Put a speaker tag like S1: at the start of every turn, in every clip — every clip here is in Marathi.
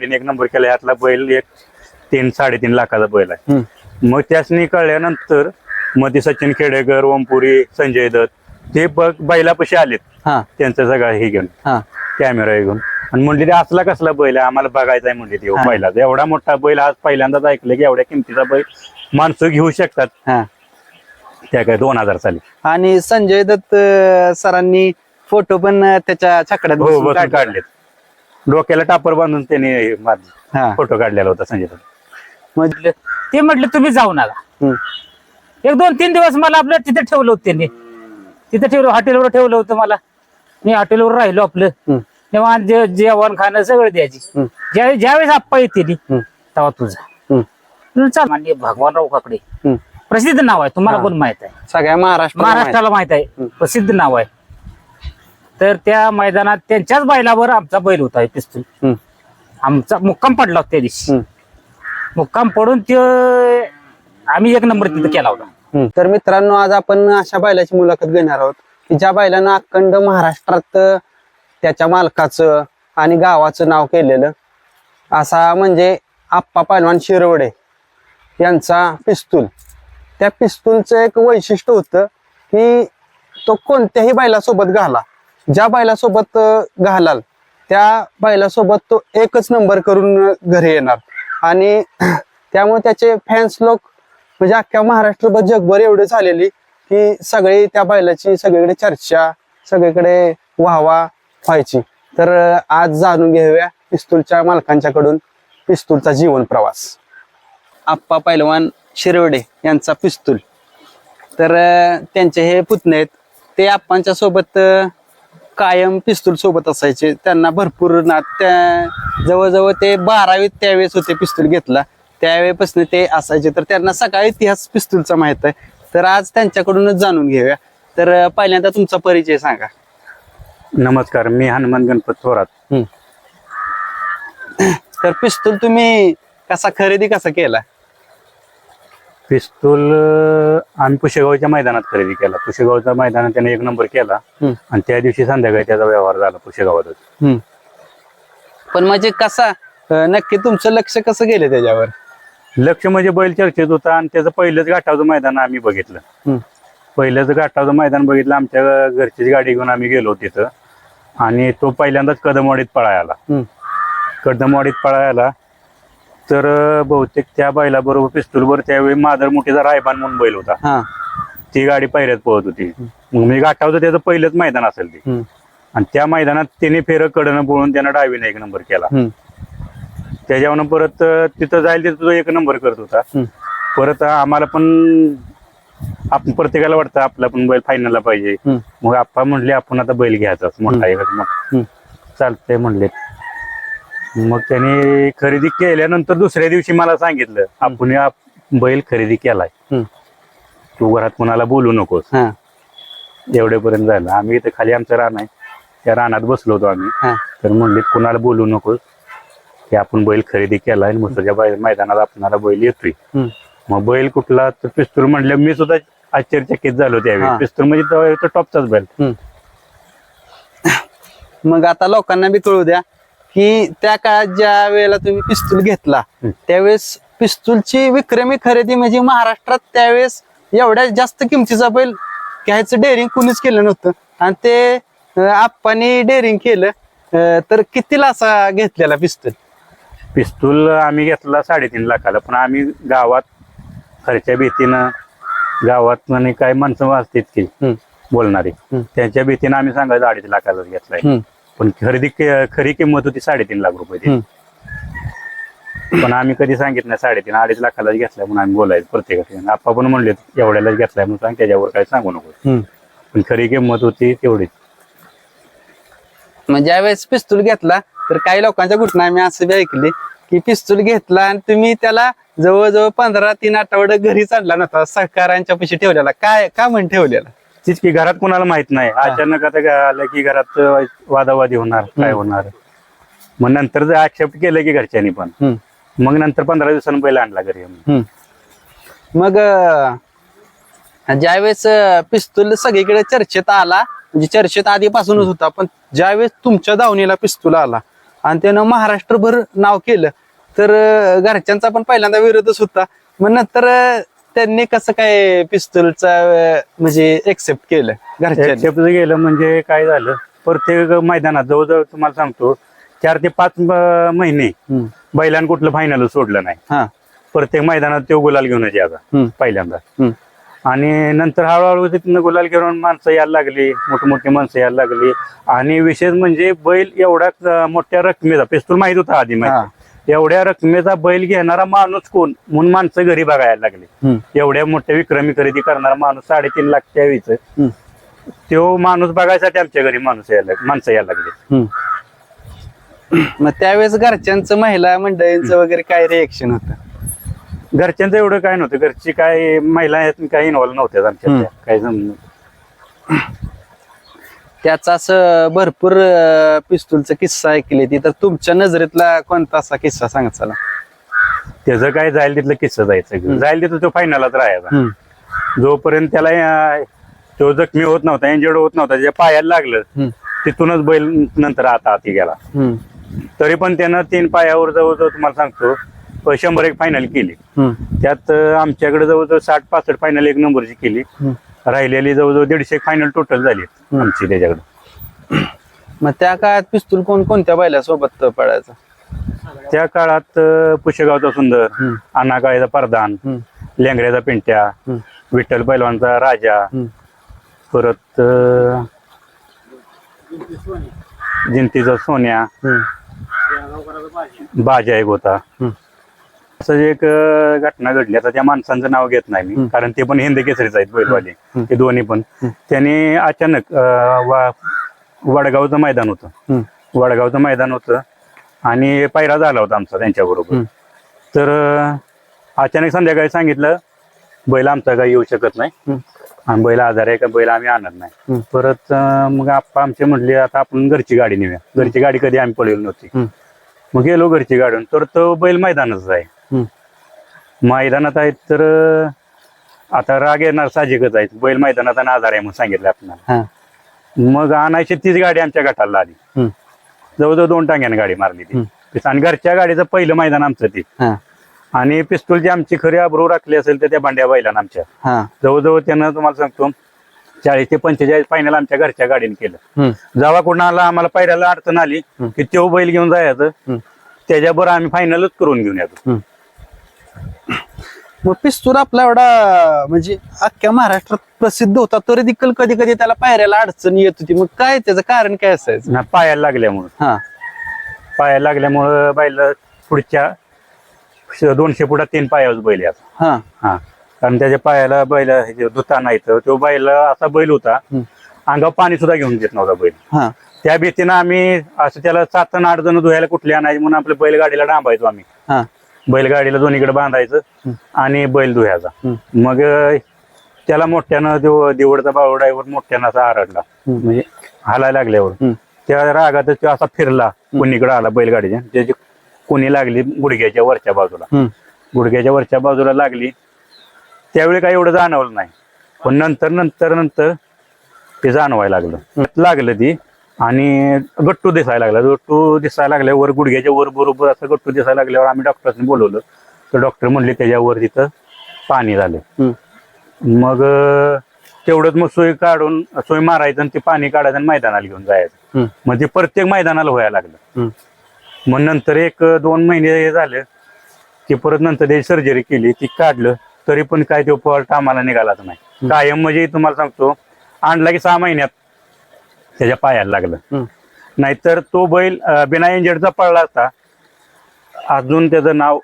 S1: गाडीने एक नंबर केला यातला बैल एक तीन साडेतीन लाखाचा बैल आहे. मग त्यासनी कळल्यानंतर मग ते सचिन खेडेकर ओमपुरी संजय दत्त ते बघ बैलापाशी आलेत.
S2: हा.
S1: त्यांचं सगळं हे घेऊन.
S2: हा.
S1: कॅमेरा घेऊन. आणि म्हणले ते असला कसला बैल आहे आम्हाला बघायचा आहे म्हणले ते
S2: हा.
S1: बैलाचा एवढा मोठा बैल आज पहिल्यांदाच ऐकलं की एवढ्या किमतीचा बैल माणसं घेऊ शकतात.
S2: हा.
S1: त्या काय दोन हजार साली.
S2: आणि संजय दत्त सरांनी फोटो पण त्याच्या छकड्यात
S1: हो. काढलेत. डोक्याला टापर बांधून त्याने
S2: हा
S1: फोटो काढलेला होता संजय दत्त.
S2: म्हणजे
S3: ते म्हटलं तुम्ही जाऊ नका
S2: हम्म.
S3: एक दोन तीन दिवस मला आपलं तिथे ठेवलं होतं त्यांनी तिथे ठेवलं हॉटेलवर ठेवलं होतं मला मी हॉटेलवर राहिलो आपलं
S2: हम्म.
S3: तेव्हा जे- जेवण खाणं सगळं द्यायची
S2: हम्म.
S3: ज्यावेळेस ज्यावेळेस आप्पा येते
S2: हम्म.
S3: तेव्हा तुझा
S2: हम्म.
S3: तुला चाल भगवानराव काकडे
S2: हम्म.
S3: प्रसिद्ध नाव आहे तुम्हाला
S2: हा.
S3: कोण माहीत आहे
S2: सगळ्या महाराष्ट्र
S3: महाराष्ट्राला माहीत आहे
S2: हम्म.
S3: प्रसिद्ध नाव आहे तर त्या मैदानात त्यांच्याच बैलावर आमचा बैल होता पिस्तूल. आमचा मुक्काम पडला होता त्या दिवशी. मुक्काम पडून ते आम्ही एक नंबर तिथं केला होता.
S2: तर मित्रांनो आज आपण अशा बैलाची मुलाखत घेणार आहोत की ज्या बैलानं अखंड महाराष्ट्रात त्याच्या मालकाचं आणि गावाचं नाव केलेलं असा म्हणजे आप्पा पैलवान शिरवडे यांचा पिस्तूल. त्या पिस्तूलचं एक वैशिष्ट्य होतं की तो कोणत्याही बैलासोबत घाला. ज्या बैलासोबत घालाल त्या बैलासोबत तो एकच नंबर करून घरी येणार. आणि त्यामुळे त्याचे फॅन्स लोक म्हणजे अख्ख्या महाराष्ट्रभर जगभर एवढे झालेली की सगळी त्या बैलाची सगळीकडे चर्चा सगळीकडे व्हावा व्हायची. तर आज जाणून घेऊया पिस्तूलच्या मालकांच्याकडून पिस्तूलचा जीवन प्रवास. आप्पा पैलवान शिरवडे यांचा पिस्तूल. तर त्यांचे हे पुतणे आहेत. ते आप्पांच्या सोबत कायम पिस्तूल सोबत असायचे. त्यांना भरपूर ना त्या जवळजवळ ते बारावीत त्यावेळेस होते पिस्तूल घेतला. त्यावेळेपासून ते असायचे. तर त्यांना सगळा इतिहास पिस्तूलचा माहीत आहे. तर आज त्यांच्याकडूनच जाणून घेऊया. तर पहिल्यांदा तुमचा परिचय सांगा.
S1: नमस्कार मी हनुमान गणपत थोरात.
S2: तर पिस्तूल तुम्ही कसा खरेदी कसा केला?
S1: पिस्तूल आम्ही पुशेगावच्या मैदानात खरेदी केला पुशेगावच्या मैदानात त्याने एक नंबर केला. आणि त्या दिवशी संध्याकाळी त्याचा व्यवहार झाला पुशेगावातच.
S2: पण म्हणजे कसा अं, नक्की तुमचं लक्ष कसं गेलं त्याच्यावर
S1: लक्ष म्हणजे बैल चर्चेत होता आणि त्याचं पहिलंच गाठावचं मैदान आम्ही बघितलं
S2: हम्म.
S1: पहिलंच गाठावचं मैदान बघितलं आमच्या घरचीच गाडी घेऊन आम्ही गेलो तिथं आणि तो पहिल्यांदाच कदमवाडीत पळायला
S2: हम्म.
S1: कदमवाडीत पळायला तर बहुतेक त्या बैलाबरोबर पिस्तूलवर त्यावेळी मादर मोठीचा रायबान म्हणून बैल होता
S2: हा
S1: ती गाडी पहिल्यात पळत होती मग मी गाठावचं त्याचं पहिलंच मैदान असेल ते
S2: हम्म.
S1: आणि त्या मैदानात त्याने फेरं कडनं पळून त्यानं डावीने एक नंबर केला
S2: हम्म.
S1: त्याच्यावर परत अं, तिथं जाईल तिथं तो एक नंबर करत होता
S2: हम्म.
S1: परत आम्हाला पण आपण प्रत्येकाला वाटतं आपला पण बैल फायनलला पाहिजे
S2: हम्म.
S1: मग आप्पा म्हणले आपण आता बैल घ्यायचा मोठा एक मग
S2: हम्म.
S1: चालतंय म्हणले मग त्याने खरेदी केल्यानंतर दुसऱ्या दिवशी मला सांगितलं आपण बैल खरेदी केलाय.
S2: हम्म.
S1: तू घरात कोणाला बोलू नकोस.
S2: हा.
S1: एवढेपर्यंत झालं. आम्ही इथे खाली आमचं रान आहे. त्या रानात बसलो होतो आम्ही.
S2: हा.
S1: तर म्हणले कुणाला बोलू नकोस? की आपण बैल खरेदी केला आणि मसाच्या मैदानात आपणाला बैल येतोय.
S2: हम्म.
S1: मग बैल कुठला? तर पिस्तूल म्हणलं मी सुद्धा आश्चर्यचकित झालो
S2: हा.
S1: त्यावेळी पिस्तूल म्हणजे तो टॉपचाच बैल.
S2: मग आता लोकांना बी कळू द्या. की त्या काळात ज्या वेळेला तुम्ही पिस्तूल घेतला. त्यावेळेस पिस्तूलची विक्रमी खरेदी म्हणजे महाराष्ट्रात त्यावेळेस एवढ्या जास्त किमतीचा बैल घ्यायचं डेअरिंग कुणीच केलं नव्हतं आणि ते आप्पांनी डेअरिंग केलं तर कितीला असा घेतलेला पिस्तूल
S1: पिस्तूल आम्ही घेतला साडेतीन लाखाला पण आम्ही गावात खर्च्या भीतीनं गावात आणि काय माणसं वाचतात की. बोलणारी. त्यांच्या भीतीनं आम्ही सांगायचं अडीच लाखालाच घेतलाय. पण खरेदी के- खरी किंमत होती साडेतीन लाख रुपये ती. पण आम्ही कधी सांगितलं नाही साडेतीन अडीच लाखालाच घेतलाय म्हणून आम्ही बोलायचं प्रत्येकाला आप्पा पण म्हणले एवढ्यालाच घेतलाय म्हणून सांग त्याच्यावर काय सांगू नको.
S2: हम्म.
S1: पण खरी किंमत होती तेवढीच.
S2: मग ज्यावेळेस पिस्तूल घेतला तर काही लोकांच्या घटना मी असं बी ऐकली की पिस्तूल घेतला आणि तुम्ही त्याला जवळजवळ पंधरा तीन आठवडे घरीच आणला नव्हता सहकारांच्या पैसे ठेवलेला. काय का म्हण ठेवलेला?
S1: तीच की घरात कोणाला माहीत नाही. अचानक आता आलं की घरात वादावादी होणार. काय होणार? मग नंतर जर ऍक्सेप्ट केलं की घरच्यांनी पण. मग नंतर पंधरा दिवसांनी बैल आणला घरी आम्ही.
S2: मग अं, ज्यावेळेस अं, पिस्तूल सगळीकडे चर्चेत आला म्हणजे चर्चेत आधीपासूनच होता पण ज्यावेळेस तुमच्या दावणीला पिस्तूल आला आणि त्यानं महाराष्ट्रभर नाव केलं तर अं, घरच्यांचा पण पहिल्यांदा विरोधच होता. मग नंतर अं, त्यांनी कसं काय पिस्तूलचा म्हणजे एक्सेप्ट केलं घरच्यांनी
S1: एक्सेप्ट गेलं म्हणजे काय झालं प्रत्येक मैदानात जवळजवळ तुम्हाला सांगतो चार ते पाच म- महिने
S2: हम्म.
S1: बैलांना कुठलं फायनल सोडलं नाही
S2: हा
S1: प्रत्येक मैदानात तो गुलाल घेऊन यायचा
S2: हम्म.
S1: पहिल्यांदा
S2: हम्म.
S1: आणि नंतर हळूहळू तिथनं गुलाल घेऊन माणसं यायला लागली मोठी माणसं यायला लागली आणि विशेष म्हणजे बैल एवढा अं, मोठ्या रकमेचा पिस्तूल माहीत होता आधी
S2: हा.
S1: माहिती एवढ्या रकमेचा बैल घेणारा माणूस कोण म्हणून माणसं घरी बघायला लागली. एवढ्या मोठ्या विक्रमी खरेदी करणारा माणूस साडेतीन लाख त्यावेळीच. तो माणूस बघायसाठी आमच्या घरी माणूस यायला माणसं यायला लागली.
S2: मग त्यावेळेस घरच्यांचं महिला मंडळींचं वगैरे काय रिएक्शन होतं
S1: घरच्यांचं एवढं काय नव्हतं घरची काय महिला आहेत काही इन्व्हॉल्व नव्हत्या आमच्या
S2: हम्म.
S1: त्या.
S2: त्याचा असं भरपूर पिस्तूलचा किस्सा ऐकले ती तर तुमच्या नजरेतला कोणता असा किस्सा सांगा चला
S1: त्याचं काय जाईल तिथलं किस्सा जायचं जाईल तिथं तो फायनलच राहायचा. जोपर्यंत त्याला तो जखमी होत नव्हता इंजर्ड होत नव्हता त्याच्या पायाला लागलं. तिथूनच बैल नंतर आता आती गेला. तरी पण त्यानं तीन पायावर जवळजवळ तुम्हाला सांगतो शंभर एक फायनल केली. त्यात आमच्याकडे जवळजवळ साठ पासष्ट फायनल एक नंबरची केली. राहिलेली जवळजवळ दीडशे फायनल टोटल झाली आमची त्याच्याकडे
S2: मग त्या काळात पिस्तूल कोण कोणत्या बैलासोबत पडायचं
S1: त्या काळात पुशेगावचा सुंदर. अनाकाळीचा परदान. लेंगऱ्याचा पिंट्या. विठ्ठल पैलवानचा राजा. परत जिंतीचा सोन्या. बाजा एक होता. असं एक घटना घडली आता त्या माणसांचं नाव घेत नाही मी. कारण ते पण हिंद केसरीच आहेत बैलवाले. ते दोन्ही पण. त्यांनी अचानक वडगावचं मैदान होतं. वडगावचं मैदान होतं आणि पायरा झाला होता आमचा त्यांच्याबरोबर
S2: हम्म.
S1: तर अचानक संध्याकाळी सांगितलं बैल आमचा काही येऊ शकत नाही. आणि बैल आजार आहे का बैल आम्ही आणत नाही. परत मग आप्पा आमचे म्हटले आता आपण घरची गाडी नेऊया घरची गाडी कधी आम्ही पळवली नव्हती. मग गेलो घरची गाडून तर तो बैल मैदानातच आहे. मैदानात आहेत तर आता राग येणार साहजिकच आहे बैल मैदानात आणि आजार आहे म्हणून सांगितलं आपल्याला
S2: हा.
S1: मग आणायची तीच गाडी आमच्या गटाला आली
S2: हम्म.
S1: जवळजवळ दोन टांग्याने गाडी मारली ती आणि घरच्या गाडीचं पहिलं मैदान आमचं ती
S2: हा.
S1: आणि पिस्तूलची आमची खरी अब्रू राखली असेल तर त्या भांड्या बैलांना आमच्या
S2: हा.
S1: जवळजवळ त्यानं तुम्हाला सांगतो चाळीस ते पंचेचाळीस फायनल आमच्या घरच्या गाडीने केलं
S2: हम्म.
S1: जेव्हा कुणाला आम्हाला पायऱ्याला अडचण आली
S2: हम्म.
S1: की तो बैल घेऊन जायचं
S2: हम्म.
S1: त्याच्याबरोबर आम्ही फायनलच करून घेऊन येतो
S2: मग पिस्तूल आपला एवढा म्हणजे अख्ख्या महाराष्ट्रात प्रसिद्ध होता तरी देखील कधी कधी त्याला पायऱ्याला अडचण येत होती. मग काय त्याचं कारण काय असायचं?
S1: ना पायाला लागल्यामुळं
S2: हा.
S1: पायाला लागल्यामुळं बैल पुढच्या श- दोनशे फुटात तीन पायावर बैल याचा
S2: हा.
S1: हा. कारण त्याच्या पायाला बैल धुता नाही तर तो बैल असा बैल होता
S2: हम्म.
S1: अंगावर पाणी सुद्धा घेऊन देत नव्हता बैल.
S2: हा.
S1: त्या भीतीनं आम्ही असं त्याला सात आणि आठ जण धुवायला कुठले आणायचे म्हणून आपल्या बैलगाडीला डांबायचो आम्ही.
S2: हा.
S1: बैलगाडीला दोन्हीकडे बांधायचं आणि बैल धुयाचा. मग त्याला मोठ्यानं देव देवडचा बावळ ड्रायव्हर मोठ्यानं असा आरडला. म्हणजे हालायला लागल्यावर. त्या रागात तो असा फिरला कोणीकडे आला बैलगाडीच्या. त्याची कोणी लागली गुडघ्याच्या वरच्या बाजूला. गुडघ्याच्या वरच्या बाजूला लागली. त्यावेळी काही एवढं जाणवलं नाही. पण नंतर नंतर नंतर ते जाणवायला लागलं. लागलं ती. आणि गट्टू दिसायला लागला. गट्टू दिसायला लागल्यावर गुडघ्याच्या वर बरोबर असं गट्टू दिसायला लागल्यावर आम्ही डॉक्टरने बोलवलं. तर डॉक्टर म्हणले त्याच्यावर तिथं पाणी झालं. मग तेवढंच मग सोय काढून सोय मारायचं आणि ते पाणी काढायचं आणि मैदानाला घेऊन जायचं. मग ते प्रत्येक मैदानाला व्हायला लागलं. मग नंतर एक दोन महिने हे झालं. की परत नंतर त्याची सर्जरी केली. ती काढलं. तरी पण काय तो फॉल्ट आम्हाला निघालाच नाही. कायम म्हणजे तुम्हाला सांगतो आणला की सहा महिन्यात. त्याच्या पायाला लागलं. नाहीतर तो बैल बिना इंजर्डचा पडला असता अजून त्याचं नाव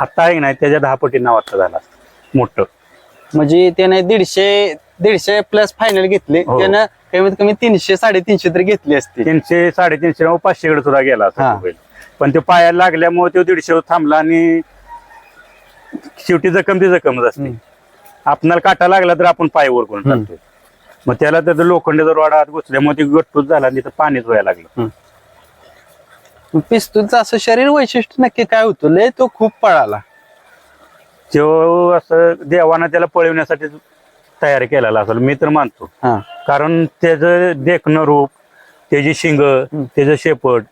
S1: आता आहे नाही त्याच्या दहा पटी नाव आता झालं असतं मोठं
S2: म्हणजे त्याने दीडशे दीडशे प्लस फायनल घेतले
S1: हो.
S2: त्यानं कमीत कमी तीनशे साडेतीनशे तरी घेतली असती
S1: तीनशे साडेतीनशे पाचशे कडे सुद्धा गेला असता
S2: हा.
S1: तो बैल पण ते पायाला लागल्यामुळे तो दीडशे थांबला आणि शेवटी जखम ती जखमच असते. आपणाला काटा लागला तर आपण पाय वर करून. टाकतो मग त्याला त्याचं लोखंडाचा रॉड आत घुसल्यामुळे ती गट्टूच झाला आणि तिथं पाणीच व्हायला लागलं.
S2: पिस्तूलचं असं शरीर वैशिष्ट्य नक्की काय होतं? लय तो खूप पळाला.
S1: तो असं देवानं त्याला पळवण्यासाठी तयार केलेला असेल मी तर मानतो.
S2: हा.
S1: कारण त्याचं देखणं रूप त्याची शिंग त्याचं शेपट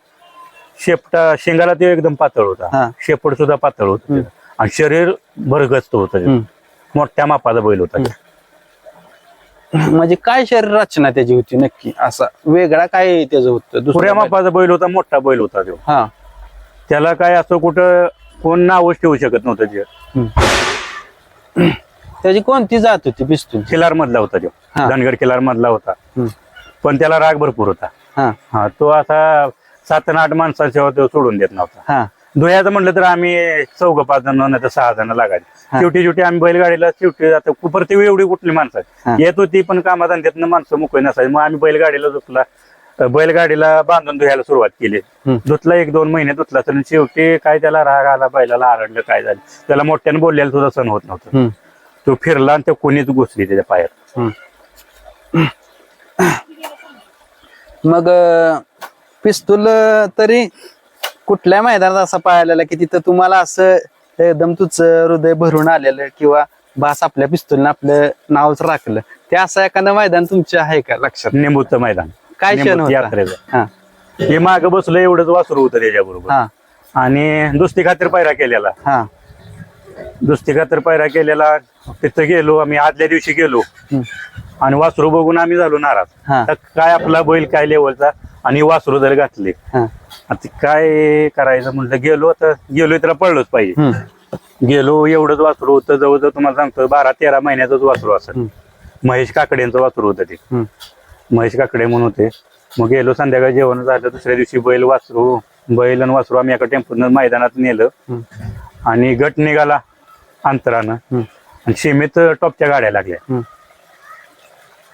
S1: शेपटा शेंगाला ते एकदम पातळ
S2: हा.
S1: होता. शेपट सुद्धा पातळ होत. आणि शरीर भरगस्त होत. मोठ्या मापाचा बैल होता
S2: म्हणजे काय शरीर रचना त्याची होती नक्की? असा वेगळा काय त्याचं होतं?
S1: मापाचा बैल होता मोठा बैल होता तो.
S2: हा.
S1: त्याला काय असं कुठं कोण नावच ठेवू शकत नव्हतं ते
S2: त्याची कोणती जात होती पिस्तूल
S1: किलार मधला होता तो.
S2: हा.
S1: धनगर किलार मधला होता.
S2: हम्म.
S1: पण त्याला राग भरपूर होता.
S2: हा.
S1: हा तो असा सात आणि आठ माणसांच्या तो सोडून देत नव्हता.
S2: हा.
S1: धुयाचं म्हटलं तर आम्ही चौघ पाच जण नाही तर सहा जण लागायचे. शेवटी शेवटी आम्ही बैलगाडीला शेवटी आता परती एवढी कुठली माणसं. येत होती पण कामाधंद्यातनं माणसं मोकळी नसायची. मग आम्ही बैलगाडीला धुतला. बैलगाडीला बांधून धुयायला सुरुवात केली. धुतला एक दोन महिने धुतला तर शेवटी काय त्याला राग आला बैलाला आरडलं काय झालं? त्याला मोठ्याने बोललेलं सुद्धा सण होत नव्हतं. तो फिरला आणि त्या कोणीच घुसली त्याच्या पायात.
S2: मग पिस्तूल तरी कुठल्या मैदानात असा पाहिलेला की तिथं तुम्हाला असं एकदम तुझं हृदय भरून आलेलं किंवा बास आपल्या पिस्तूलनं आपलं नावच राखलं. ते असं एखादं मैदान तुमचे आहे का लक्षात?
S1: निंबूचं मैदान.
S2: काय क्षण
S1: निंबूत
S2: होता?
S1: यात्रेचं.
S2: हा.
S1: हे माग बसलं एवढंच वासरू होतं त्याच्याबरोबर.
S2: हा.
S1: आणि दुसरी खातीर पायरा केलेला.
S2: हा.
S1: दुसरी खातर पायरा केलेला तिथं गेलो आम्ही आदल्या दिवशी गेलो.
S2: हम्म.
S1: आणि वासरू बघून आम्ही झालो नाराज.
S2: हा.
S1: तर काय आपला बैल काय लेवलचा आणि वासरू जर घातले
S2: हा
S1: आता काय करायचं म्हटलं गेलो तर गेलोय त्याला पडलोच पाहिजे
S2: हम्म.
S1: गेलो एवढंच वासरू होतं जवळजवळ तुम्हाला सांगतो बारा तेरा महिन्याचंच वासरू असं. महेश काकडेंचं वासरू होतं ते
S2: हम्म.
S1: महेश काकडे म्हणून होते मग गेलो संध्याकाळी जेवण झालं दुसऱ्या दिवशी बैल वासरू बैल आणि वासरू आम्ही एका टेम्पोनं मैदानात नेलं
S2: हम्म.
S1: आणि गट निघाला अंतरानं
S2: हम्म.
S1: आणि सीमेत टॉपच्या गाड्या लागल्या
S2: हम्म.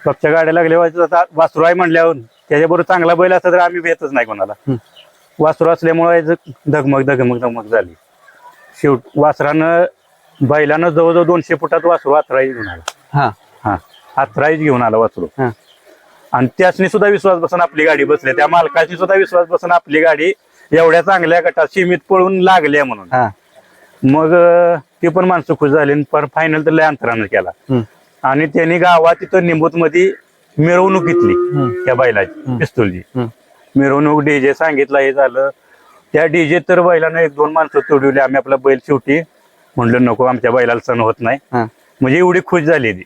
S1: टॉपच्या गाड्या लागल्या आता वासरू आहे म्हणल्यावर त्याच्याबरोबर चांगला बैल असता तर आम्ही भेटच नाही कोणाला. वासरू असल्यामुळे धगमग धगमग धगमग झाली. शेवट वासरानं बैलानं जवळजवळ दोनशे फुटात वासरू अथराईज घेऊन आला.
S2: हा.
S1: हा. अथराईज घेऊन आला वासरू.
S2: हा.
S1: आणि त्यासनी सुद्धा विश्वास बसून आपली गाडी बसली. त्या मालकाची सुद्धा विश्वास बसून आपली गाडी एवढ्या चांगल्या गटात सीमित पळून लागल्या म्हणून.
S2: हा.
S1: मग ती पण माणसं खुश झाली पर फायनल तर लय अंतरानं केला. आणि त्यांनी गावात तिथं निंबूत मध्ये मिरवणूक घेतली
S2: हम्म.
S1: त्या बैलाची पिस्तूलची. मिरवणूक डीजे सांगितलं हे झालं. त्या डीजे तर बैलानं एक दोन माणसं तोडवली आम्ही आपला बैल शेवटी म्हणलं नको आमच्या बैलाला सण होत नाही. म्हणजे एवढी खुश झाली ती.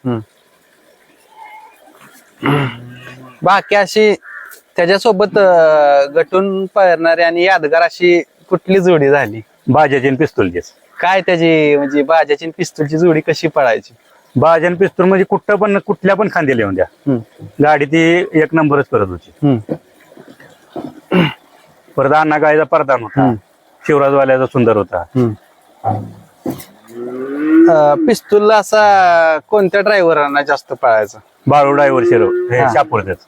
S2: बाकी अशी त्याच्यासोबत गटून पळणारी आणि यादगार अशी कुठली जोडी झाली?
S1: आणि पिस्तूलचीच.
S2: काय त्याची म्हणजे आणि पिस्तूलची जोडी कशी पळायची?
S1: बाजा आणि पिस्तूल म्हणजे कुठं पण कुठल्या पण खांदी लिहून द्या. गाडी ती एक नंबरच करत होती. परत अण्णा गायचा प्रधान होता. शिवराजवाल्याचा सुंदर होता
S2: पिस्तूल असा कोणत्या ड्रायव्हरांना जास्त पळायचा
S1: बाळू ड्रायव्हर शिरव हे
S2: हा.
S1: शापूरच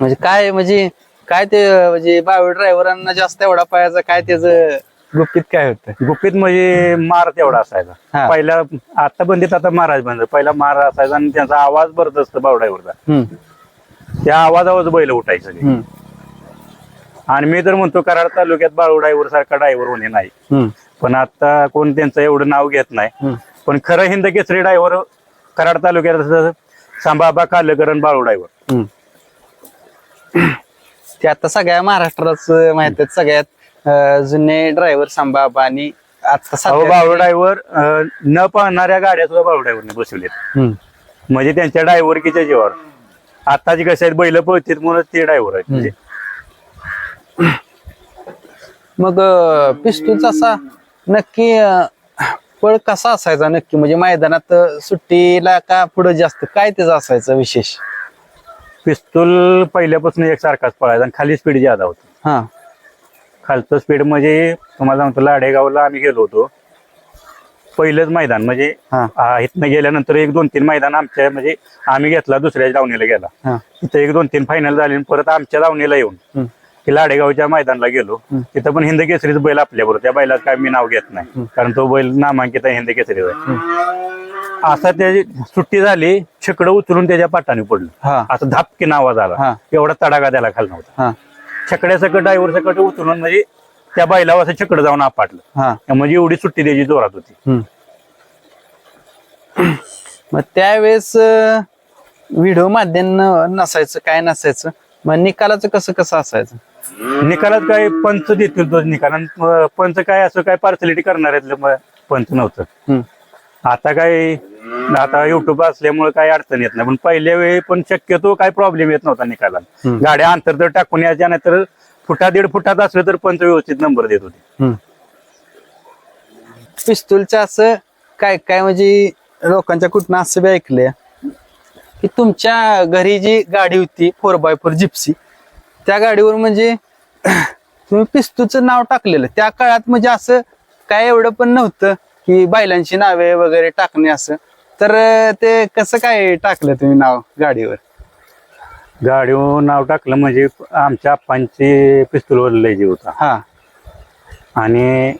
S2: म्हणजे काय म्हणजे काय ते म्हणजे बावी ड्रायव्हरांना जास्त एवढा पाहायचा काय त्याचं गुपित काय होतं
S1: गुपित म्हणजे मार तेवढा
S2: हा.
S1: असायचा पहिला आता बंदीत आता महाराज बंद पहिला मार असायचा आणि त्यांचा आवाज भरत असतो
S2: हम्म.
S1: त्या आवाजावर बैल उठायचं. आणि मी तर म्हणतो कराड तालुक्यात बाळू ड्रायव्हर सारखा ड्रायव्हर होणे नाही. पण आता कोण त्यांचं एवढं नाव घेत नाही. पण खरं हिंद केसरी ड्रायव्हर कराड तालुक्यात असं सांबाबा कालकरण बाळू ड्रायव्हर.
S2: ते आता सगळ्या महाराष्ट्राच माहीत आहेत सगळ्यात अं, जुने ड्रायव्हर संभाब आणि आता
S1: अहो
S2: सध्या-
S1: बाळू ड्रायव्हर न पाहणाऱ्या गाड्या सुद्धा बाळू ड्रायव्हरने बसवलेत
S2: हम्म.
S1: म्हणजे त्यांच्या ड्रायव्हरकीच्या जीवावर आताची कसे आहेत बैल पळतील म्हणून ते ड्रायव्हर आहेत. म्हणजे
S2: मग पिस्तूलचा असा नक्की अं, पळ कसा असायचा नक्की? म्हणजे मैदानात अं, सुट्टीला का पुढे जास्त? काय त्याचं असायचं विशेष?
S1: पिस्तूल पहिल्यापासून एक सारखाच पळायचा आणि खाली स्पीड ज्यादा होती.
S2: हा.
S1: खालचं स्पीड म्हणजे तुम्हाला सांगतो लाडेगावला आम्ही गेलो होतो. पहिलंच मैदान म्हणजे
S2: हा.
S1: आ, इथनं गेल्यानंतर एक दोन तीन मैदान आमच्या म्हणजे आम्ही घेतला दुसऱ्या दावणीला गेला.
S2: हा.
S1: तिथं एक दोन तीन फायनल झाली आणि परत आमच्या दावणीला येऊन
S2: हम्म.
S1: लाडेगावच्या मैदानाला गेलो. तिथं पण हिंद केसरीच बैल आपल्या बरोबर त्या बैलात काय मी नाव घेत नाही. कारण तो बैल नामांकित आहे हिंद केसरीचा असा त्याची सुट्टी झाली छकडं उचलून त्याच्या पाटाने पडलं.
S2: हा.
S1: असं धापकीन आवाज आला.
S2: हा.
S1: एवढा तडागा त्याला खाल नव्हता
S2: हा.
S1: छकड्या सकट ड्रायव्हर सकट उचलून म्हणजे त्या बैलावर असं छकड जाऊन आपटलं.
S2: हा.
S1: म्हणजे एवढी सुट्टी त्याची जोरात होती.
S2: हम्म. मग त्यावेळेस व्हिडिओ माध्यम नसायचं काय नसायचं? मग निकालाचं कसं कसं असायचं?
S1: निकालात काय पंच देतील तो निकाल. आणि पंच काय असं काय पार्सलिटी करणार आहेत म- पंच नव्हतं.
S2: हम्म.
S1: आता काय आता युट्यूब असल्यामुळे काही अडचण येत नाही. पण पहिल्या वेळी पण शक्यतो काय प्रॉब्लेम येत नव्हता
S2: हम्म.
S1: गाड्या अंतर तर टाकून यायच्या नाही तर फुटा दीड फुटात असलं तर पंच व्यवस्थित नंबर देत होते.
S2: पिस्तूलचं असं काय काय म्हणजे लोकांच्या कुठनं असं बी ऐकलंय की तुमच्या घरी जी गाडी होती फोर बाय फोर जिप्सी त्या गाडीवर म्हणजे तुम्ही पिस्तूलचं नाव टाकलेलं. त्या काळात म्हणजे असं काय एवढं पण नव्हतं. की बैलांची नावे वगैरे टाकणे असं. तर ते कसं काय टाकलं तुम्ही नाव गाडीवर?
S1: गाडीवर नाव टाकलं म्हणजे आमच्या आप्पांची पिस्तूलवर लय जीव होता.
S2: हा.
S1: आणि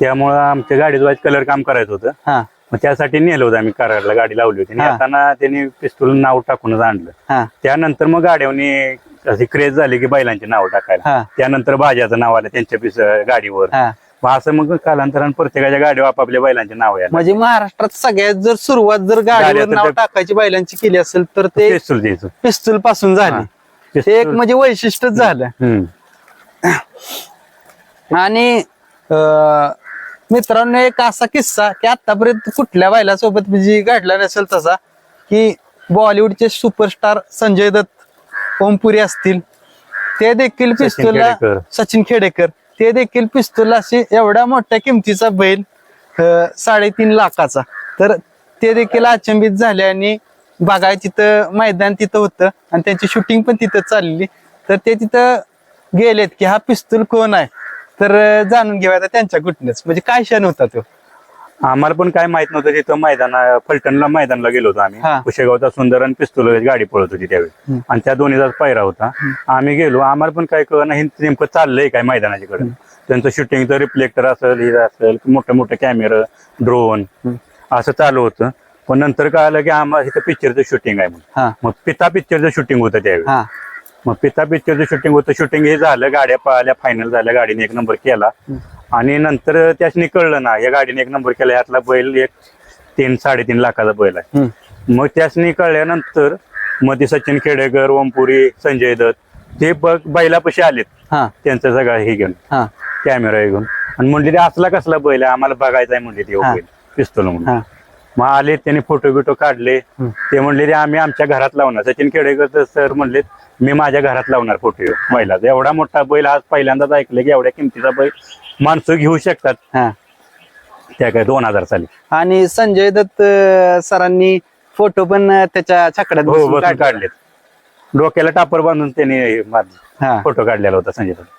S1: त्यामुळं आमच्या वाईज कलर काम करायचं होतं.
S2: हा.
S1: मग त्यासाठी नेलं होतं आम्ही कराडला गाडी लावली होती. येताना त्यांनी पिस्तूल नाव टाकूनच आणलं.
S2: हा.
S1: त्यानंतर मग गाड्यावनी अशी क्रेज झाली की बैलांची नाव टाकायला. त्यानंतर भाज्याचं नाव आलं त्यांच्या गाडीवर. मग असं मग कालांतरानं प्रत्येकाच्या गाडीवर आपापल्या बैलांची नाव यायला
S2: म्हणजे महाराष्ट्रात सगळ्यात जर सुरुवात जर गाडीवर नाव टाकायची बैलांची केली असेल तर ते
S1: पिस्तूल द्यायचं
S2: पिस्तूल पासून झाली. ते एक
S1: पिस्तूल-
S2: म्हणजे वैशिष्ट्यच झालं
S1: हम्म.
S2: आणि अं, मित्रांनो एक असा किस्सा की आतापर्यंत कुठल्या बैलासोबत म्हणजे घडला नसेल तसा की बॉलिवूडचे सुपरस्टार संजय दत्त ओमपुरी असतील ते देखील पिस्तूलला
S1: खेडेकर.
S2: सचिन खेडेकर ते देखील पिस्तूल अशी एवढ्या मोठ्या किमतीचा बैल साडेतीन लाखाचा. तर ते देखील अचंबित झाले आणि बघाय तिथं मैदान तिथं होतं आणि त्यांची शूटिंग पण तिथं चाललेली तर ते तिथं गेलेत की हा पिस्तूल कोण आहे? तर जाणून घेऊया त्यांच्या त्यांच्याकडूनच म्हणजे काय क्षण होता तो?
S1: आम्हाला पण काय माहीत नव्हतं तिथं मैदान फलटणला मैदानला गेलो होतो आम्ही.
S2: हा.
S1: कुशेगावचा सुंदर आणि पिस्तूल गाडी पळत होती त्यावेळी.
S2: हम्म.
S1: आणि त्या दोन्हीचा पायरा होता. आम्ही गेलो. आम्हाला पण काय कळलं नाही नेमकं चाललंय काय मैदानाच्याकडे. त्यांचं शूटिंगचं रिफ्लेक्टर असेल हे असेल मोठे मोठे कॅमेरा ड्रोन असं चालू होतं. पण नंतर कळालं की आम्हाला इथं पिक्चरचं शूटिंग आहे म्हणून.
S2: हा.
S1: मग पिता पिक्चरचं शूटिंग होतं त्यावेळी.
S2: हा.
S1: मग पिता पिक्चरचं शूटिंग होतं शूटिंग हे झालं गाड्या पळाल्या फायनल झाल्या गाडीने एक नंबर केला. आणि नंतर त्याच्यानी कळलं ना या गाडीने एक नंबर केला यातला बैल एक तीन साडेतीन लाखाचा बैल आहे. मग त्यासनी कळल्यानंतर मग ते सचिन खेडेकर ओमपुरी संजय दत्त ते बघ बैलापाशी आलेत. त्यांचं सगळं हे घेऊन कॅमेरा घेऊन. आणि म्हणले ते असला कसला बैल आहे आम्हाला बघायचा आहे म्हणले ते. बैल पिस्तूल म्हणून. मग आले त्यांनी फोटो बिटो काढले. ते म्हणले ते आम्ही आमच्या घरात लावणार. सचिन खेडेकर सर म्हणले मी माझ्या घरात लावणार फोटो बैलाचा. एवढा मोठा बैल आज पहिल्यांदाच ऐकलं की एवढ्या किमतीचा बैल माणसं घेऊ शकतात.
S2: हा.
S1: त्या काय दोन हजार साली
S2: आणि संजय दत्त अं, सरांनी फोटो पण अं, त्याच्या छकड्यात
S1: हो
S2: बसून
S1: बसून
S2: काढले.
S1: काढलेत. डोक्याला टापर बांधून त्यांनी
S2: हा.
S1: फोटो काढलेला होता संजय दत्त.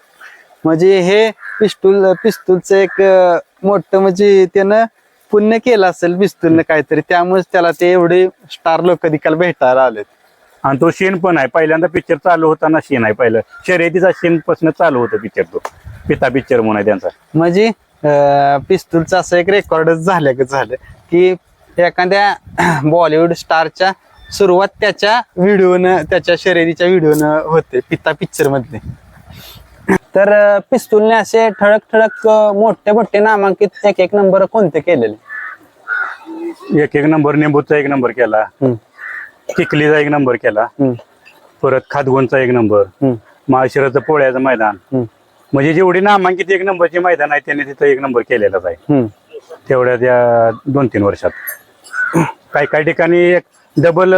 S2: म्हणजे हे पिस्तूल पिस्तूलचं एक अं, मोठं म्हणजे त्यानं पुण्य केलं असेल पिस्तूलनं काहीतरी. त्यामुळेच त्याला ते एवढे स्टार लोक दिकाल भेटायला आलेत.
S1: आणि तो शेण पण आहे. पहिल्यांदा पिक्चर चालू होताना शेण आहे पहिलं. शर्यतीचा शेणपासून चालू होतं पिक्चर तो. पिता पिक्चर म्हणून आहे त्यांचा.
S2: म्हणजे पिस्तूलचं असं एक रेकॉर्डच झालं झालं की एखाद्या बॉलिवूड स्टारच्या सुरुवात त्याच्या व्हिडिओनं त्याच्या शर्यतीच्या व्हिडिओनं होते पिता पिक्चर मधले. तर पिस्तूलने असे ठळक ठळक मोठे मोठे नामांकित एक एक नंबर कोणते केलेले?
S1: एक एक नंबर नेंबूचा एक नंबर केला. चिखलीचा एक नंबर केला. परत खातगोनचा एक नंबर. माळशिराचं पोळ्याचं मैदान. म्हणजे जेवढी नामांकित एक नंबरची मैदान आहे त्यांनी तिथं एक नंबर केलेलाच आहे. तेवढ्या त्या दोन तीन वर्षात. काही काही ठिकाणी एक डबल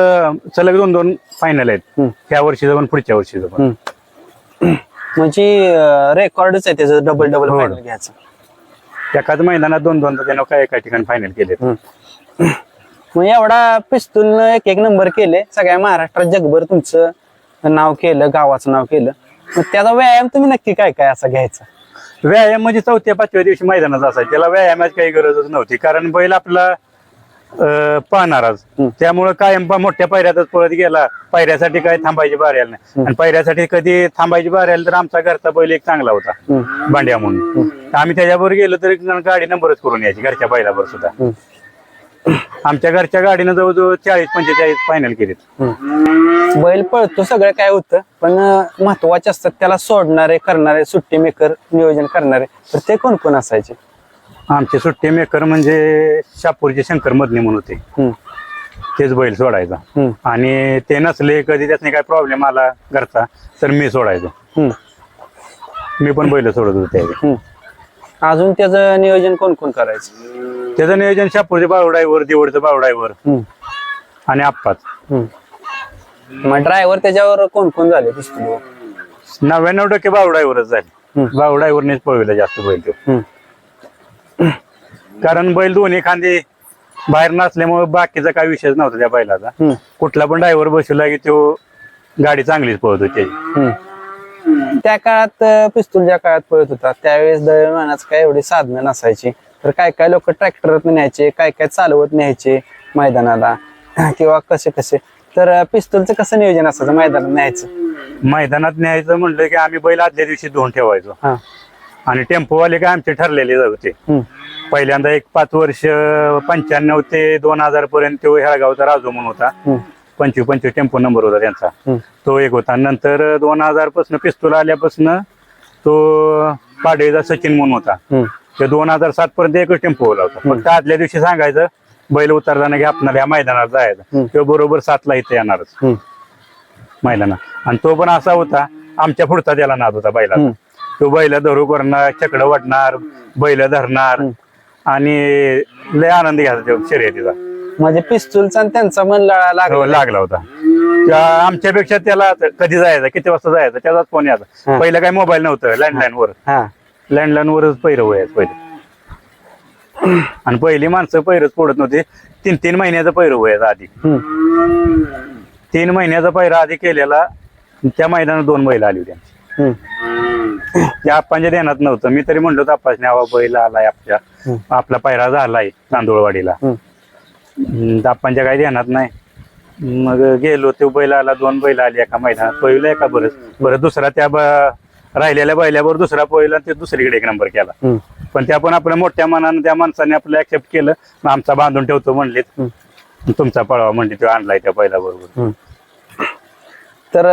S1: सलग दोन दोन फायनल आहेत. ह्या वर्षीचं पण पुढच्या वर्षीचं पण.
S2: म्हणजे रेकॉर्डच आहे त्याचं डबल डबल
S1: हो.
S2: फायनल घ्यायचं.
S1: एकाच मैदानात दोन दोन त्यानं काय एका ठिकाणी फायनल केले
S2: मग एवढा पिस्तूलनं एक एक नंबर केले. सगळ्या महाराष्ट्रात जगभर तुमचं नाव केलं गावाचं नाव केलं. मग त्याचा व्यायाम तुम्ही नक्की काय काय असा घ्यायचा?
S1: व्यायाम म्हणजे चौथ्या पाचव्या दिवशी मैदानात असायचं. त्याला व्यायामाची काही गरजच नव्हती. कारण बैल आपला पाहणारच. त्यामुळं कायम मोठ्या पायऱ्यातच पळत गेला. पायऱ्यासाठी काय थांबायची बारी आली नाही आणि पायऱ्यासाठी कधी थांबायची बारी आली तर आमचा घरचा बैल एक चांगला होता. बांड्या म्हणून. आम्ही त्याच्याबरोबर गेलो तरी गाडी नंबरच करून यायची घरच्या बैलावर सुद्धा. आमच्या घरच्या गाडीनं जवळजवळ चाळीस पंचेचाळीस फायनल केलीत.
S2: बैल पळतो सगळं काय होतं पण अं, महत्त्वाचे असतात त्याला सोडणारे करणारे सुट्टी मेकर नियोजन करणारे तर ते कोण कोण असायचे?
S1: आमचे सुट्टी मेकर म्हणजे शापूरचे शंकर मधने म्हणून होते.
S2: हम्म,
S1: तेच बैल सोडायचा.
S2: हम्म,
S1: आणि ते नसले कधी त्याने काय प्रॉब्लेम आला घरचा तर मी सोडायचो.
S2: हम्म,
S1: मी पण बैल सोडत होतो त्यावेळी.
S2: हम्म. अजून त्याचं नियोजन कोण कोण करायचं
S1: त्याचं नियोजन शापूरचे बाळूडाईवर दिवडचं बाळूडाईवर
S2: हम्म.
S1: आणि आप्पाच.
S2: मग ड्रायव्हर त्याच्यावर कोण कोण झाले पिस्तूल
S1: नव्याण्णव टक्के बाळूडाईवरच झाले
S2: हम्म.
S1: बाळूडाईवरनेच पळविला जास्त बैल तो. कारण बैल दोन्ही खांदे बाहेर नसल्यामुळे बाकीचा काही विषयच नव्हता त्या बैलाचा. कुठला पण ड्रायव्हर बसवला की तो गाडी चांगलीच पळत होती त्याची.
S2: त्या काळात अं, पिस्तूल ज्या काळात पळत होता त्यावेळेस दळणवळणाचं काय एवढी साधनं नसायची. तर काय काय लोक ट्रॅक्टरात न्यायचे काय काय चालवत न्यायचे मैदानाला किंवा कसे कसे. तर पिस्तूलचं कसं नियोजन असायचं मैदानात न्यायचं?
S1: मैदानात न्यायचं म्हणलं की आम्ही बैल आदल्या दिवशी धुवून ठेवायचो.
S2: हा.
S1: आणि टेम्पोवाले काय आमचे ठरलेले होते.
S2: हम्म.
S1: पहिल्यांदा एक पाच वर्ष पंच्याण्णव ते दोन हजार पर्यंत तो हेळगावचा राजू म्हणून होता.
S2: हम्म.
S1: पंचवीस पंचवीस टेम्पो नंबर होता त्यांचा. तो एक होता. नंतर दोन हजारपासून पिस्तूल आल्यापासून तो पाडळीचा सचिन म्हणून होता. ते दोन हजार सात पर्यंत एकच टेम्पो होता. फक्त आदल्या दिवशी सांगायचं बैल उतरताना की आपल्याला या मैदानात. जायचं. तो बरोबर सातला इथे येणारच. मैदानात. आणि तो पण असा होता आमच्या पुढचा त्याला नाद होता बैला. तो बैल धरू करणार चकड वाटणार बैल धरणार आणि लय आनंद घ्यायचा शर्यतीचा.
S2: म्हणजे पिस्तूलचा आणि त्यांचा मन लळा
S1: हो,
S2: लागला.
S1: लागला होता. त्या आमच्यापेक्षा त्याला कधी जायचं किती वाजता जायचं त्याचाच फोन यायचा. पहिलं काही मोबाईल नव्हतं लँडलाईन वर.
S2: हा.
S1: लँडलाईन वरच पैर व्हायचं पहिले. आणि पहिली माणसं पैरच पडत नव्हते. तीन तीन महिन्याचं पैर व्हायचं आधी. तीन महिन्याचा पैरा आधी केलेला त्या मैदानात दोन बैल आली होती. त्या आप्पांच्या ध्यानात नव्हतं. मी तरी म्हणलो आप्पाच्या आवा बैल आलाय आपल्या. आपला पैरा झालाय तांदूळवाडीला. आप्पांच्या काही ध्यानात नाही. मग गेलो तो बैल आला दोन बैल आली एका मैदानात. पहिलं एका बरंच बरं दुसरा त्या राहिलेल्या बैल्यावर दुसरा पहिला ते दुसरीकडे एक नंबर केला. पण त्या पण आपल्या मोठ्या मनानं त्या माणसाने आपलं ऍक्सेप्ट केलं. आमचा बांधून ठेवतो म्हणलेत. तुमचा पळावा म्हणले तो आणलाय त्या पहिला बरोबर
S2: तर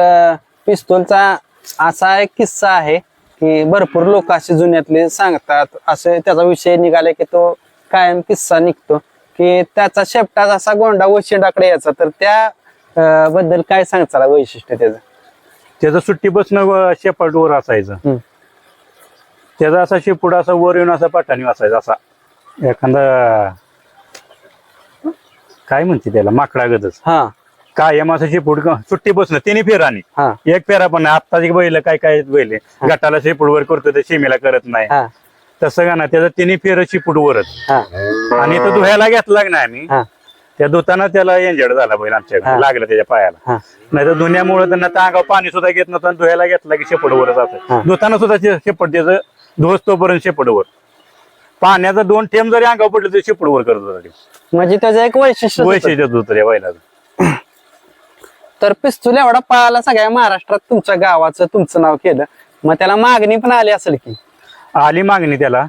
S2: पिस्तूलचा असा एक किस्सा आहे की भरपूर लोक असे जुन्यातले सांगतात. असे त्याचा विषय निघाला की तो कायम किस्सा निघतो. की त्याचा शेपटा असा गोंडा वशिंडाकडे यायचा. तर त्या अं, बद्दल काय सांगताला वैशिष्ट्य त्याचं?
S1: त्याचं सुट्टी बसणं शेपाट वर असायचं.
S2: हम्म.
S1: त्याचा असा शेपूड असा वर येऊन असा पाठाणी असायचा असा. एखादा काय म्हणते त्याला? माकडा गदच.
S2: हा.
S1: कायम असं शेपूड सुट्टी बसणं तिन्ही फेरानी.
S2: हा.
S1: एक फेरा पण नाही. आत्ताची बैल काय काय बैल. गटाला शेपूड वर करतो ते शिमेला करत नाही.
S2: हा.
S1: तसं का ना त्याचं तिन्ही फेर शिपूड वरच.
S2: हा.
S1: आणि तो धुयाला घेतला ना आम्ही त्या धुताना त्याला एंजड झाला बैल. आमच्या लागलं त्याच्या पायाला. नाही तर धुण्यामुळे त्यांना त्या अंगावर पाणी सुद्धा घेत नव्हतं धुयाला घेतला की
S2: हा.
S1: असं धुताना सुद्धा शे- शेपड त्याचं धुवस तोपर्यंत शेपडवर पाण्याचा दोन थेंब जरी अंगावर पडले तरी शेपडवर करत होता ते.
S2: म्हणजे त्याचं एक वैशिष्ट्य.
S1: वैशिष्ट्य होतं त्या बैलाचं.
S2: तर पिस्तूल एवढा पळाला सगळ्या महाराष्ट्रात तुमच्या गावाचं तुमचं नाव केलं. मग त्याला मागणी पण आली असेल की?
S1: आली मागणी त्याला.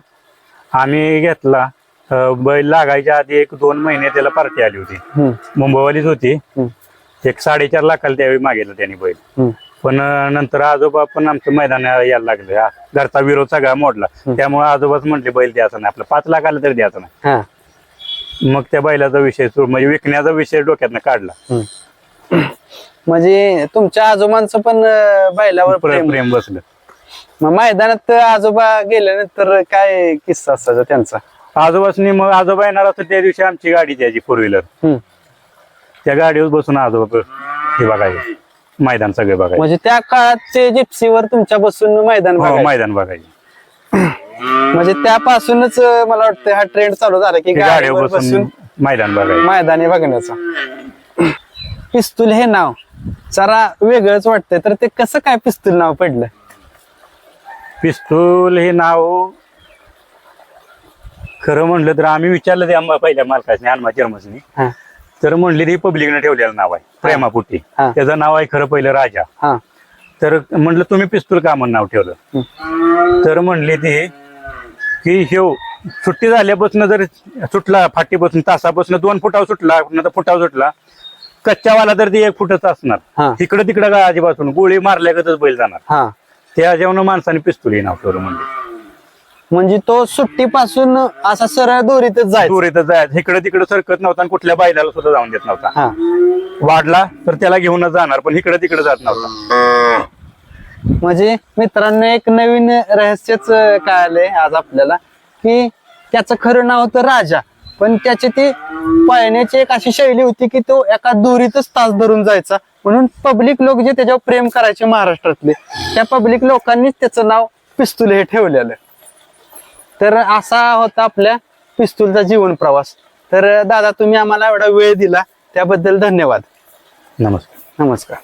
S1: आम्ही घेतला. अं, बैल लागायच्या आधी एक दोन महिने त्याला पार्टी आली होती. मुंबईवालीच होती. एक साडेचार लाखाला त्यावेळी मागितलं त्यांनी बैल. पण अं, नंतर आजोबा पण आमचं मैदान यायला लागलं. घरचा विरोध सगळा मोडला. त्यामुळे आजोबाच म्हटले बैल द्यायचा नाही. आपलं पाच लाख आलं तरी द्यायचं नाही.
S2: हा.
S1: मग त्या बैलाचा विषय सुरू म्हणजे विकण्याचा विषय डोक्यातनं काढला.
S2: म्हणजे तुमच्या आजोबांचं पण अं, बैलावर
S1: प्रेम बसलं.
S2: मग मैदानात आजोबा गेल्यानंतर काय किस्सा असायचा त्यांचा?
S1: आजोबासनी मग आजोबा येणार असतं त्या दिवशी आमची गाडी त्याची फोर व्हीलर
S2: हम्म.
S1: त्या गाडीवर बसून आजोबा हे बघायचे. मैदान सगळे बघायचे.
S2: म्हणजे त्या काळात ते जिप्सीवर तुमच्या बसून मैदान
S1: हो
S2: बघायचे.
S1: मैदान बघायचे.
S2: म्हणजे त्यापासूनच अं, मला वाटतं हा ट्रेंड चालू झाला की
S1: ते गाडीवर
S2: गाडीवर
S1: बसून
S2: बसून
S1: मैदान बघायचे.
S2: मैदानी बघण्याचा. पिस्तूल हे नाव जरा वेगळंच वाटतंय तर ते कसं काय पिस्तूल नाव पडलं?
S1: पिस्तूल हे नाव खरं म्हणलं तर आम्ही विचारलं ते आम्हा पहिल्या मालकाने हनुमा चर्मसनी
S2: हा.
S1: तर म्हणले ते पब्लिकने ठेवलेलं नाव आहे प्रेमापुट्टी
S2: हा.
S1: त्याचं नाव आहे खरं पहिलं राजा.
S2: हा.
S1: तर म्हणलं तुम्ही पिस्तूल का म्हणून नाव ठेवलं? तर म्हणले ते की ह्यो सुट्टी झाल्यापासून जर सुटला फाटीपासून तासापासून दोन फुटावर सुटला नंतर फुटावर सुटला कच्च्यावाला तर ते एक फुटच
S2: हा.
S1: असणार इकडं तिकडं काय आजीपासून गोळी मारल्यागतच बैल जाणार.
S2: हा.
S1: त्या जेवण माणसाने पिस्तूल नाव ठेवलं म्हणजे.
S2: म्हणजे तो सुट्टीपासून असा सरळ दोरीतच जायचा.
S1: दूर येतं जायचं. इकडं तिकडं सरकत नव्हता आणि कुठल्या बैलाला सुद्धा जाऊन देत नव्हता.
S2: हा.
S1: वाढला तर त्याला घेऊनच जाणार पण इकडं तिकडं जात नव्हता.
S2: म्हणजे मित्रांनो एक नवीन रहस्यच कळालंय आज आपल्याला की त्याचं खरं नाव होतं राजा. पण त्याची ती पाळण्याची एक अशी शैली होती की तो एका दोरीतच तास धरून जायचा. म्हणून पब्लिक लोक जे त्याच्यावर प्रेम करायचे महाराष्ट्रातले त्या पब्लिक लोकांनीच त्याचं नाव पिस्तूल हे ठेवलेलं. तर असा होता आपल्या पिस्तूलचा जीवन प्रवास. तर दादा तुम्ही आम्हाला एवढा वेळ दिला. त्याबद्दल धन्यवाद.
S1: नमस्कार.
S2: नमस्कार.